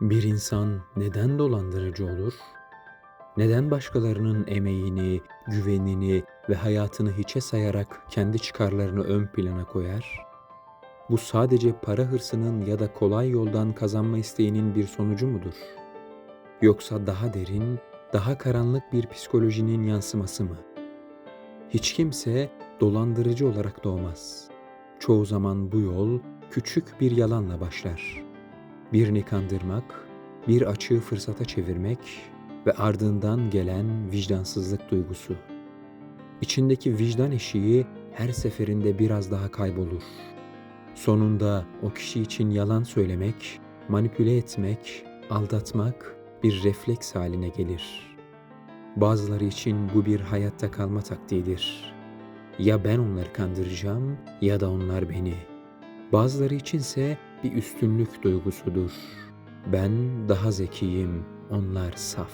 Bir insan neden dolandırıcı olur? Neden başkalarının emeğini, güvenini ve hayatını hiçe sayarak kendi çıkarlarını ön plana koyar? Bu sadece para hırsının ya da kolay yoldan kazanma isteğinin bir sonucu mudur? Yoksa daha derin, daha karanlık bir psikolojinin yansıması mı? Hiç kimse dolandırıcı olarak doğmaz. Çoğu zaman bu yol küçük bir yalanla başlar. Birini kandırmak, bir açığı fırsata çevirmek ve ardından gelen vicdansızlık duygusu. İçindeki vicdan eşiği her seferinde biraz daha kaybolur. Sonunda o kişi için yalan söylemek, manipüle etmek, aldatmak bir refleks haline gelir. Bazıları için bu bir hayatta kalma taktiğidir. Ya ben onları kandıracağım ya da onlar beni. Bazıları içinse bir üstünlük duygusudur. Ben daha zekiyim, onlar saf.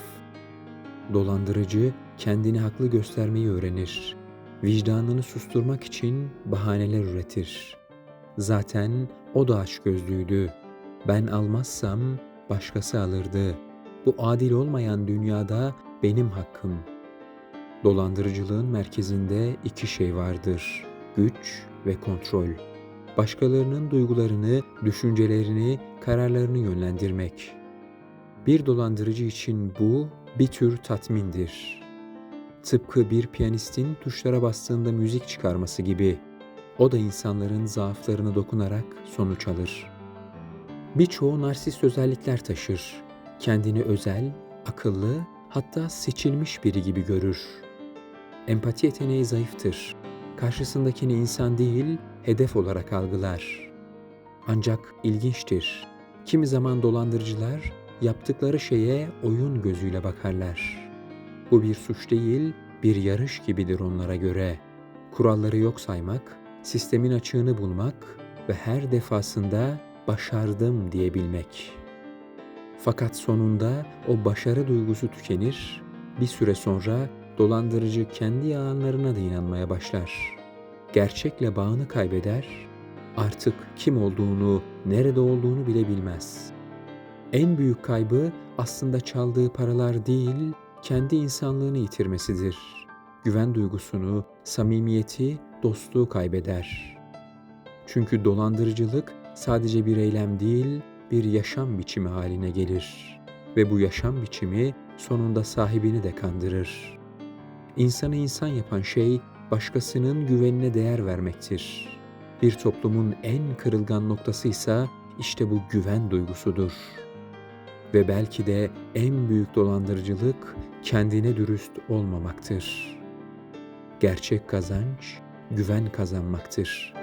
Dolandırıcı kendini haklı göstermeyi öğrenir. Vicdanını susturmak için bahaneler üretir. Zaten o da açgözlüydü. Ben almazsam başkası alırdı. Bu adil olmayan dünyada benim hakkım. Dolandırıcılığın merkezinde iki şey vardır. Güç ve kontrol. Başkalarının duygularını, düşüncelerini, kararlarını yönlendirmek. Bir dolandırıcı için bu bir tür tatmindir. Tıpkı bir piyanistin tuşlara bastığında müzik çıkarması gibi. O da insanların zaaflarını dokunarak sonuç alır. Birçoğu narsist özellikler taşır. Kendini özel, akıllı, hatta seçilmiş biri gibi görür. Empati yeteneği zayıftır. Karşısındakini insan değil, hedef olarak algılar. Ancak ilginçtir. Kimi zaman dolandırıcılar yaptıkları şeye oyun gözüyle bakarlar. Bu bir suç değil, bir yarış gibidir onlara göre. Kuralları yok saymak, sistemin açığını bulmak ve her defasında başardım diyebilmek. Fakat sonunda o başarı duygusu tükenir, bir süre sonra dolandırıcı kendi yalanlarına da inanmaya başlar. Gerçekle bağını kaybeder, artık kim olduğunu, nerede olduğunu bile bilmez. En büyük kaybı aslında çaldığı paralar değil, kendi insanlığını yitirmesidir. Güven duygusunu, samimiyeti, dostluğu kaybeder. Çünkü dolandırıcılık sadece bir eylem değil, bir yaşam biçimi haline gelir ve bu yaşam biçimi sonunda sahibini de kandırır. İnsanı insan yapan şey başkasının güvenine değer vermektir. Bir toplumun en kırılgan noktası ise işte bu güven duygusudur. Ve belki de en büyük dolandırıcılık kendine dürüst olmamaktır. Gerçek kazanç güven kazanmaktır.''